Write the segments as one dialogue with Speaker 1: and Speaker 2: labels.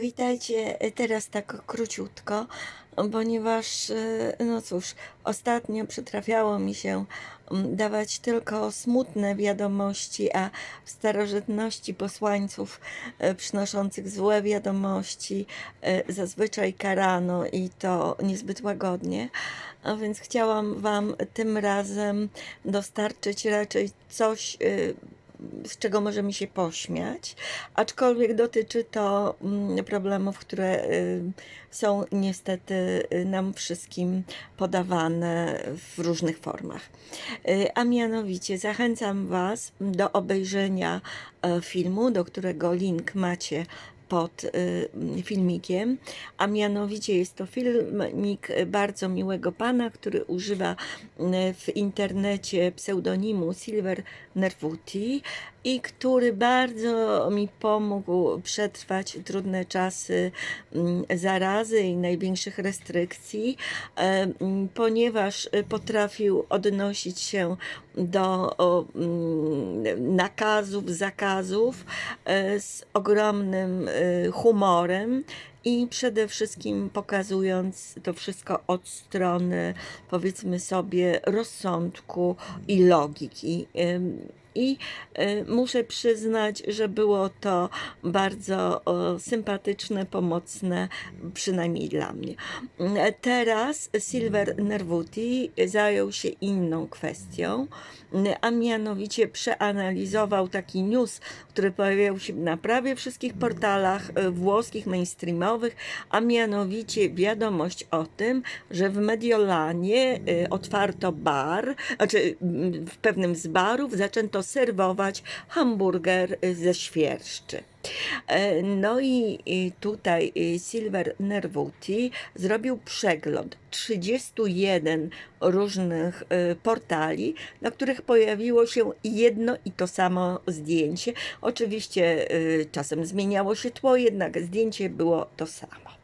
Speaker 1: Witajcie teraz tak króciutko, ponieważ, e, no cóż, ostatnio przytrafiało mi się mm, dawać tylko smutne wiadomości, a w starożytności posłańców e, przynoszących złe wiadomości e, zazwyczaj karano i to niezbyt łagodnie. A więc chciałam Wam tym razem dostarczyć raczej coś z czego możemy się pośmiać, aczkolwiek dotyczy to mm, problemów, które y, są niestety y, nam wszystkim podawane w różnych formach. Y, A mianowicie zachęcam Was do obejrzenia e, filmu, do którego link macie pod y, filmikiem, a mianowicie jest to filmik bardzo miłego pana, który używa y, w internecie pseudonimu Silver Nervuti i który bardzo mi pomógł przetrwać trudne czasy mm, zarazy i największych restrykcji, ponieważ potrafił odnosić się do mm, nakazów, zakazów e, z ogromnym e, humorem i przede wszystkim pokazując to wszystko od strony, powiedzmy sobie, rozsądku i logiki. I y, muszę przyznać, że było to bardzo sympatyczne, pomocne, przynajmniej dla mnie. Teraz Silver Nervuti zajął się inną kwestią, a mianowicie przeanalizował taki news, który pojawiał się na prawie wszystkich portalach y, włoskich, mainstreamowych, a mianowicie wiadomość o tym, że w Mediolanie y, otwarto bar, znaczy mm, w pewnym z barów zaczęto serwować hamburger y, ze świerszczy. E, No i tutaj y, Silver Nervuti zrobił przegląd 31 różnych y, portali, na których pojawiło się jedno i to samo zdjęcie. Oczywiście y, czasem zmieniało się tło, jednak zdjęcie było to samo.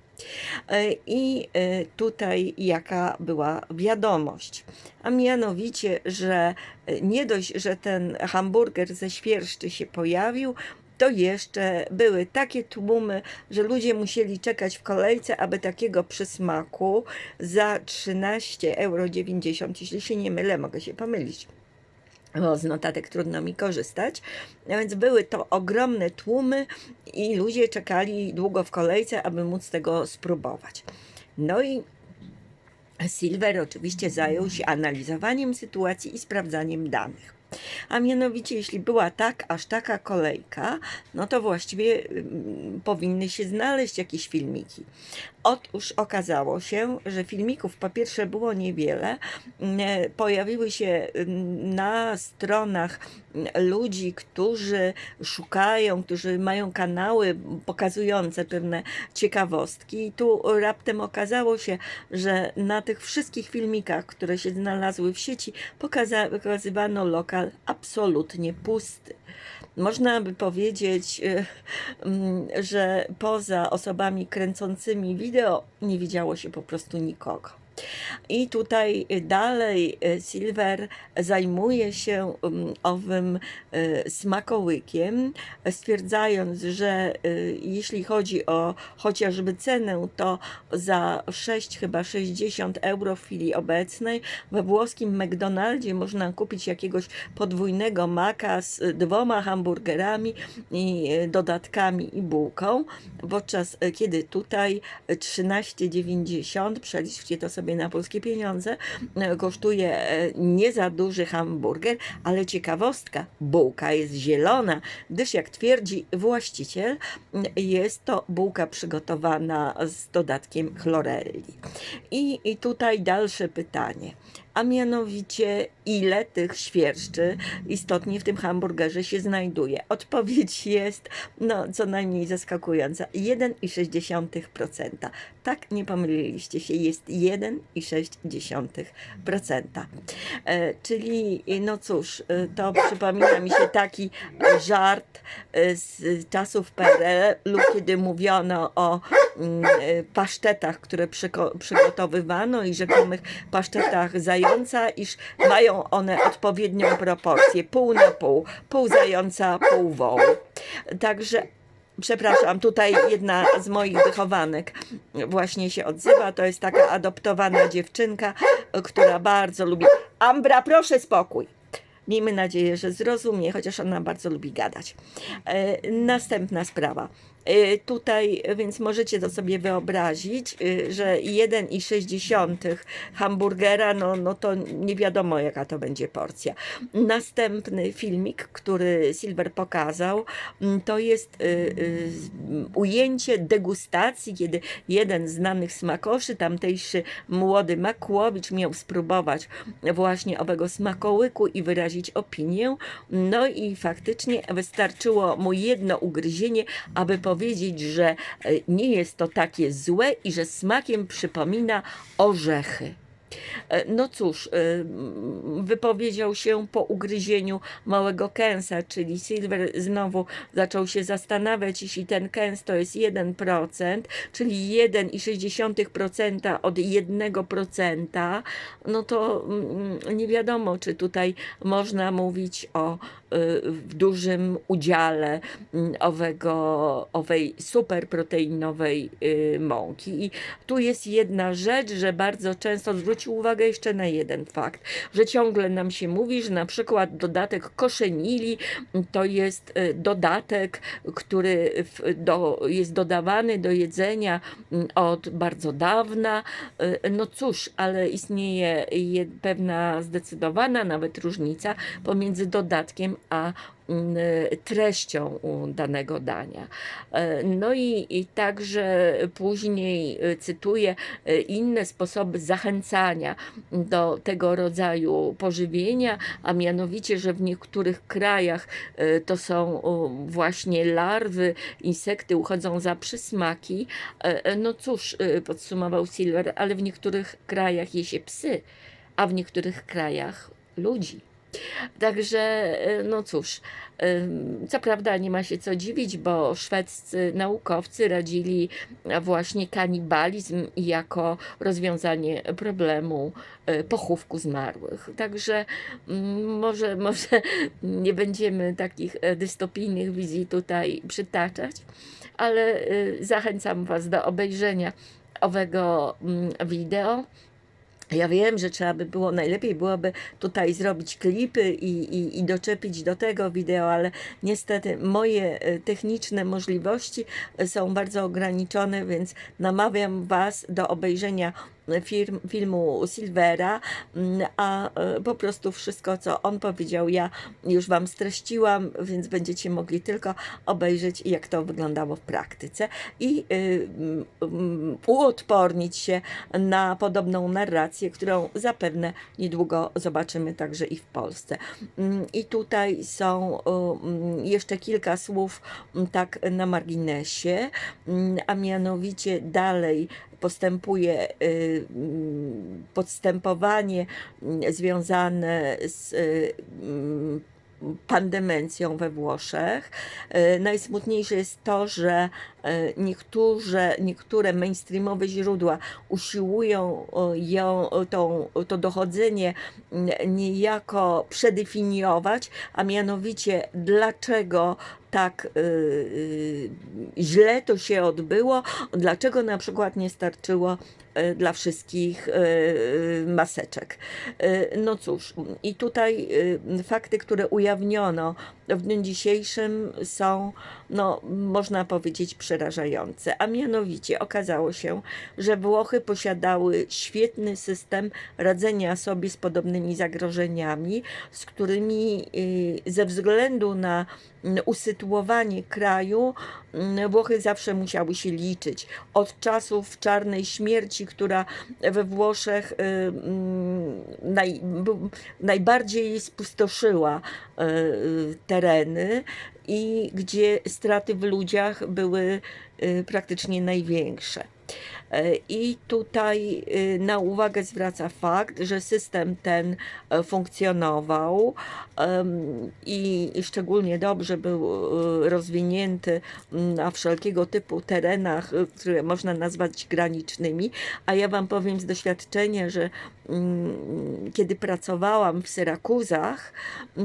Speaker 1: E, I tutaj jaka była wiadomość? A mianowicie, że nie dość, że ten hamburger ze świerszczy się pojawił, to jeszcze były takie tłumy, że ludzie musieli czekać w kolejce, aby takiego przysmaku za 13,90 euro, jeśli się nie mylę, mogę się pomylić bo z notatek trudno mi korzystać. A więc były to ogromne tłumy i ludzie czekali długo w kolejce, aby móc tego spróbować. No i Silver oczywiście zajął się analizowaniem sytuacji i sprawdzaniem danych. A mianowicie, jeśli była tak, aż taka kolejka, no to właściwie mm, powinny się znaleźć jakieś filmiki. Otóż okazało się, że filmików po pierwsze było niewiele. mm, Pojawiły się mm, na stronach mm, ludzi, którzy szukają, którzy mają kanały pokazujące pewne ciekawostki. I tu raptem okazało się, że na tych wszystkich filmikach, które się znalazły w sieci, pokazywano lokal absolutnie pusty. Można by powiedzieć, y, mm, że poza osobami kręcącymi wideo nie widziało się po prostu nikogo. I tutaj dalej y, Silver zajmuje się um, owym y, smakołykiem, stwierdzając, że y, jeśli chodzi o chociażby cenę, to za 6, chyba 60 euro w chwili obecnej we włoskim McDonaldzie można kupić jakiegoś podwójnego maka z dwoma hamburgerami i y, dodatkami i bułką, podczas y, kiedy tutaj 13,90, przeliczcie to sobie na polskie pieniądze, e, kosztuje e, nie za duży hamburger, ale ciekawostka, bułka jest zielona, gdyż jak twierdzi właściciel, jest to bułka przygotowana z dodatkiem chlorelli. I, I tutaj dalsze pytanie a mianowicie ile tych świerszczy istotnie w tym hamburgerze się znajduje. Odpowiedź jest no, co najmniej zaskakująca. 1,6%. Tak, nie pomyliliście się, jest 1,6%. E, czyli, no cóż, e, to przypomina mi się taki żart e, z czasów PRL-u, kiedy mówiono o mm, e, pasztetach, które przyko- przygotowywano i rzekomych pasztetach zająca, iż mają one odpowiednią proporcję, pół na pół, pół zająca, pół wołu. Także przepraszam, tutaj jedna z moich wychowanek właśnie się odzywa. To jest taka adoptowana dziewczynka, która bardzo lubi. Ambra, proszę spokój. Miejmy nadzieję, że zrozumie, chociaż ona bardzo lubi gadać. E, następna sprawa. E, tutaj, więc możecie to sobie wyobrazić, e, że 1,6 hamburgera, no, no to nie wiadomo jaka to będzie porcja. Następny filmik, który Silver pokazał, m, to jest m, ujęcie degustacji, kiedy jeden z znanych smakoszy, tamtejszy młody Makłowicz miał spróbować właśnie owego smakołyku i wyrazić opinię. No i faktycznie wystarczyło mu jedno ugryzienie, aby powiedzieć, że e, nie jest to takie złe i że smakiem przypomina orzechy. E, No cóż, e, wypowiedział się po ugryzieniu małego kęsa, czyli Silver znowu zaczął się zastanawiać, jeśli ten kęs to jest 1%, czyli 1,6% od 1%, no to mm, nie wiadomo, czy tutaj można mówić o w dużym udziale mm, owego, owej superproteinowej y, mąki. I tu jest jedna rzecz, że bardzo często zwrócił uwagę jeszcze na jeden fakt, że ciągle nam się mówi, że na przykład dodatek koszenili to jest y, dodatek, który do, jest dodawany do jedzenia mm, od bardzo dawna. Y, No cóż, ale istnieje je- pewna zdecydowana nawet różnica pomiędzy dodatkiem a treścią u danego dania. E, No i, i także później y, cytuję y, inne sposoby zachęcania do tego rodzaju pożywienia, a mianowicie, że w niektórych krajach to są właśnie larwy, insekty uchodzą za przysmaki. E, e, No cóż, podsumował Silver, ale w niektórych krajach je się psy, a w niektórych krajach ludzi. Także, e, no cóż, co prawda nie ma się co dziwić, bo szwedzcy naukowcy radzili właśnie kanibalizm jako rozwiązanie problemu e, pochówku zmarłych. Także mm, może, może nie będziemy takich e, dystopijnych wizji tutaj przytaczać, ale zachęcam Was do obejrzenia owego mm, wideo. Ja wiem, że trzeba by było, najlepiej byłoby tutaj zrobić klipy i, i, i doczepić do tego wideo, ale niestety moje e, techniczne możliwości e, są bardzo ograniczone, więc namawiam Was do obejrzenia filmu Silvera, mm, a e, po prostu wszystko, co on powiedział, ja już Wam streściłam, więc będziecie mogli tylko obejrzeć, jak to wyglądało w praktyce i y, mm, mm, uodpornić się na podobną narrację, którą zapewne niedługo zobaczymy także i w Polsce. I tutaj są jeszcze kilka słów tak na marginesie, a mianowicie dalej postępuje y, mm, postępowanie mm, związane z y, mm, pandemencją we Włoszech. E, Najsmutniejsze jest to, że niektóre, niektóre mainstreamowe źródła usiłują ją, tą, to dochodzenie niejako przedefiniować, a mianowicie dlaczego tak y, y, źle to się odbyło, dlaczego na przykład nie starczyło dla wszystkich y, y, maseczek. Y, No cóż, i tutaj y, fakty, które ujawniono w dniu dzisiejszym są, no, można powiedzieć, przerażające. A mianowicie okazało się, że Włochy posiadały świetny system radzenia sobie z podobnymi zagrożeniami, z którymi y, ze względu na mm, usytuowanie kraju, mm, Włochy zawsze musiały się liczyć. Od czasów czarnej śmierci, która we Włoszech y, mm, naj, najbardziej spustoszyła y, tereny i gdzie straty w ludziach były y, praktycznie największe. E, I tutaj y, na uwagę zwraca fakt, że system ten e, funkcjonował i szczególnie dobrze był y, rozwinięty na wszelkiego typu terenach, y, które można nazwać granicznymi. A ja Wam powiem z doświadczenia, że kiedy pracowałam w Syrakuzach,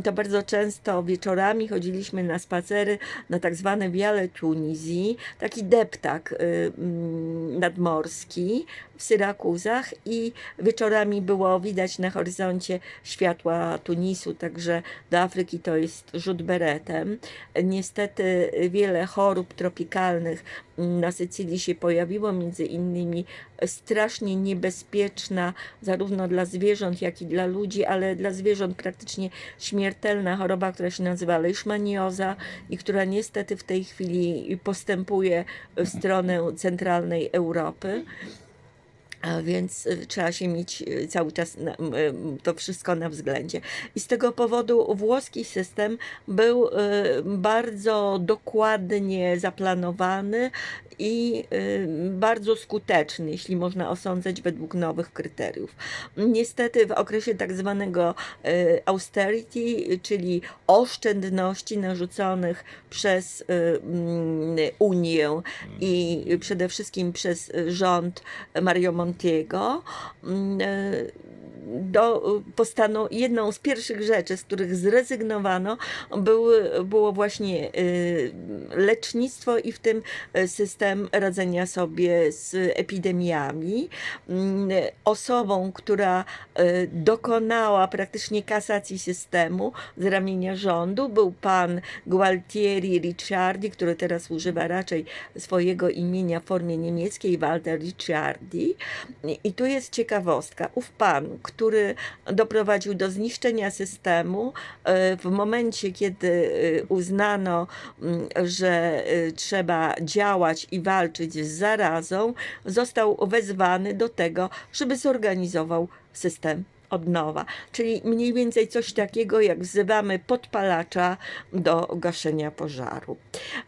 Speaker 1: to bardzo często wieczorami chodziliśmy na spacery na tak zwane Wiale Tunizji, taki deptak y, mm, nadmorski w Syrakuzach i wieczorami było widać na horyzoncie światła Tunisu, także do Afryki to jest rzut beretem. Niestety wiele chorób tropikalnych na Sycylii się pojawiło, między innymi strasznie niebezpieczna zarówno dla zwierząt, jak i dla ludzi, ale dla zwierząt praktycznie śmiertelna choroba, która się nazywa leishmanioza i która niestety w tej chwili postępuje w stronę centralnej Europy. A więc y, trzeba się mieć y, cały czas m, to wszystko na względzie. I z tego powodu włoski system był y, bardzo dokładnie zaplanowany i y, bardzo skuteczny, jeśli można osądzać według nowych kryteriów. Niestety w okresie tak zwanego y, austerity, czyli oszczędności narzuconych przez y, Unię i przede wszystkim przez rząd Mario Montiego, do, postano, jedną z pierwszych rzeczy, z których zrezygnowano, były, było właśnie y, lecznictwo i w tym system radzenia sobie z epidemiami. Mm, Osobą, która y, dokonała praktycznie kasacji systemu z ramienia rządu, był pan Gualtieri Ricciardi, który teraz używa raczej swojego imienia w formie niemieckiej, Walter Ricciardi. I tu jest ciekawostka. Ów pan, doprowadził do zniszczenia systemu e, w momencie, kiedy e, uznano, mm, że e, trzeba działać i walczyć z zarazą, został wezwany do tego, żeby zorganizował system od nowa. Czyli mniej więcej coś takiego, jak wzywamy podpalacza do gaszenia pożaru.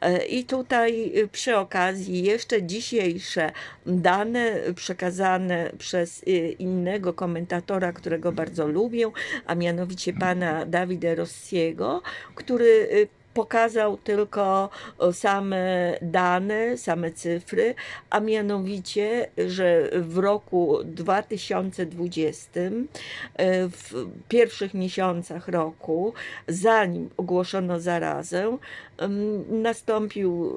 Speaker 1: E, I tutaj y, przy okazji jeszcze dzisiejsze dane przekazane przez y, innego komentatora, którego bardzo lubię, a mianowicie pana Davide Rossiego, który y, pokazał tylko o, same dane, same cyfry, a mianowicie, że w roku 2020, e, w pierwszych miesiącach roku, zanim ogłoszono zarazę, nastąpił,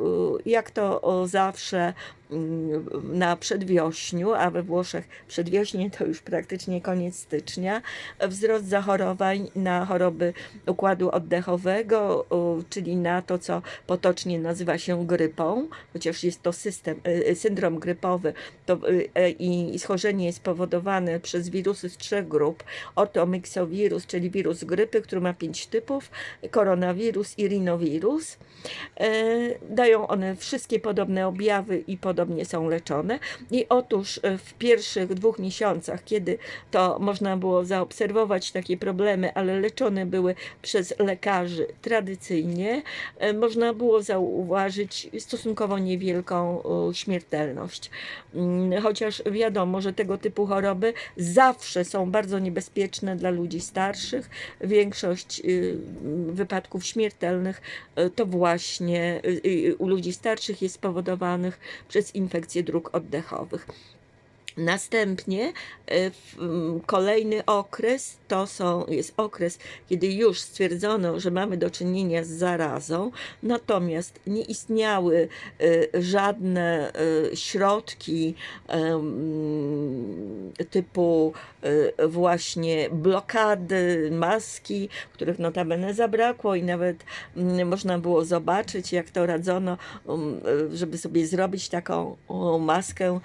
Speaker 1: e, jak to zawsze, mm, na przedwiośniu, a we Włoszech przedwiośnie to już praktycznie koniec stycznia, wzrost zachorowań na choroby układu oddechowego, czyli na to, co potocznie nazywa się grypą, chociaż jest to system, y, y, syndrom grypowy to, y, e, i schorzenie jest spowodowane przez wirusy z trzech grup. Otomyxowirus, czyli wirus grypy, który ma pięć typów, koronawirus i rinowirus. E, Dają one wszystkie podobne objawy i podobnie są leczone. I otóż e, w pierwszych dwóch miesiącach, kiedy to można było zaobserwować takie problemy, ale leczone były przez lekarzy tradycyjnie, e, można było zauważyć stosunkowo niewielką śmiertelność. Mm, Chociaż wiadomo, że tego typu choroby zawsze są bardzo niebezpieczne dla ludzi starszych. Większość y, wypadków śmiertelnych to właśnie y, y, u ludzi starszych jest spowodowanych przez infekcje dróg oddechowych. Następnie e, w- m, kolejny okres to są, jest okres, kiedy już stwierdzono, że mamy do czynienia z zarazą, natomiast nie istniały e, żadne e, środki typu właśnie blokady, maski, których notabene zabrakło i nawet mm, można było zobaczyć, jak to radzono, um, żeby sobie zrobić taką maskę,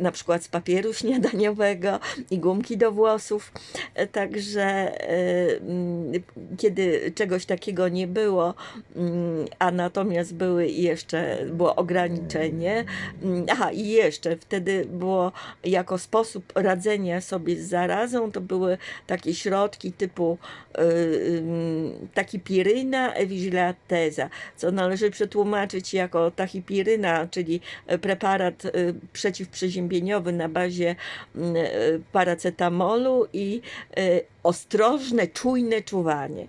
Speaker 1: na przykład z papieru śniadaniowego i gumki do włosów. E, Także e, mm, kiedy czegoś takiego nie było, mm, a natomiast były jeszcze, było ograniczenie, mm, aha i jeszcze wtedy było jako sposób radzenia sobie z zarazą, to były takie środki typu y, ym, tachipiryna, ewigilateza, co należy przetłumaczyć jako tachipiryna, czyli preparat przeciwprzeziębieniowy na bazie mm, y, paracetamolu i y, ostrożne, czujne czuwanie.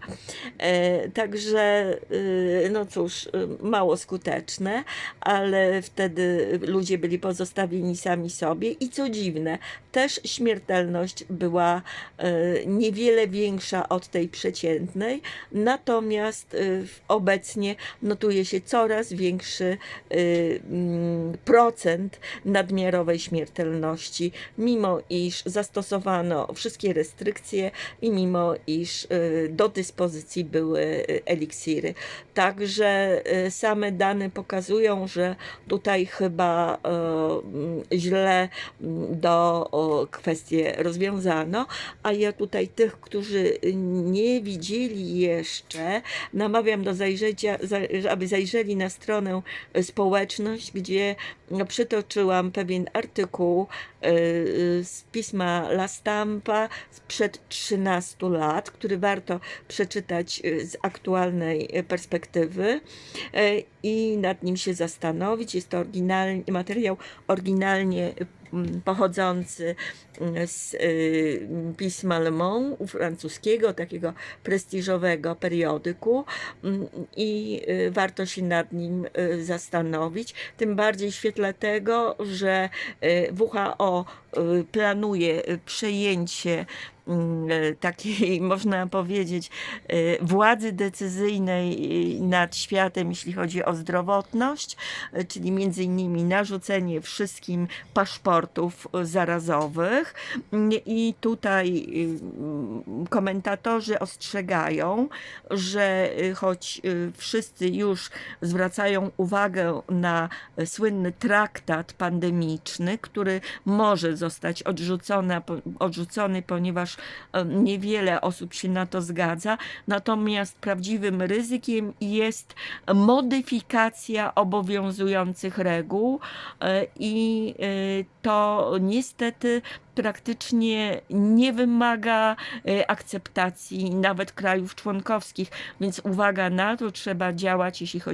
Speaker 1: E, Także, y, no cóż, y, mało skuteczne, ale wtedy ludzie byli pozostawieni sami sobie i co dziwne, też śmiertelność była e, niewiele większa od tej przeciętnej, natomiast obecnie notuje się coraz większy mm, procent nadmiarowej śmiertelności, mimo iż zastosowano wszystkie restrykcje i mimo iż y, do dyspozycji były y, eliksiry. Także y, same dane pokazują, że tutaj chyba mm, źle mm, do kwestie rozwiązano, a ja tutaj tych, którzy nie widzieli jeszcze, namawiam do zajrzenia, za- aby zajrzeli na stronę społeczność, gdzie no, przytoczyłam pewien artykuł z pisma La Stampa sprzed 13 lat, który warto przeczytać y, z aktualnej y, perspektywy y, i nad nim się zastanowić. Jest to oryginalny, materiał oryginalnie pochodzący mm, z y, pisma Le Monde francuskiego, takiego prestiżowego periodyku mm, i y, warto się nad nim y, zastanowić. Tym bardziej w świetle tego, że WHO planuje przejęcie takiej, można powiedzieć, y, władzy decyzyjnej y, nad światem, jeśli chodzi o zdrowotność, czyli między innymi narzucenie wszystkim paszportów zarazowych. Mm, I tutaj y, komentatorzy ostrzegają, że choć wszyscy już zwracają uwagę na słynny traktat pandemiczny, który może zostać odrzucony, odrzucony, ponieważ e, niewiele osób się na to zgadza. Natomiast prawdziwym ryzykiem jest modyfikacja obowiązujących reguł e, i e, to niestety praktycznie nie wymaga akceptacji nawet krajów członkowskich, więc uwaga na to, trzeba działać, jeśli chodzi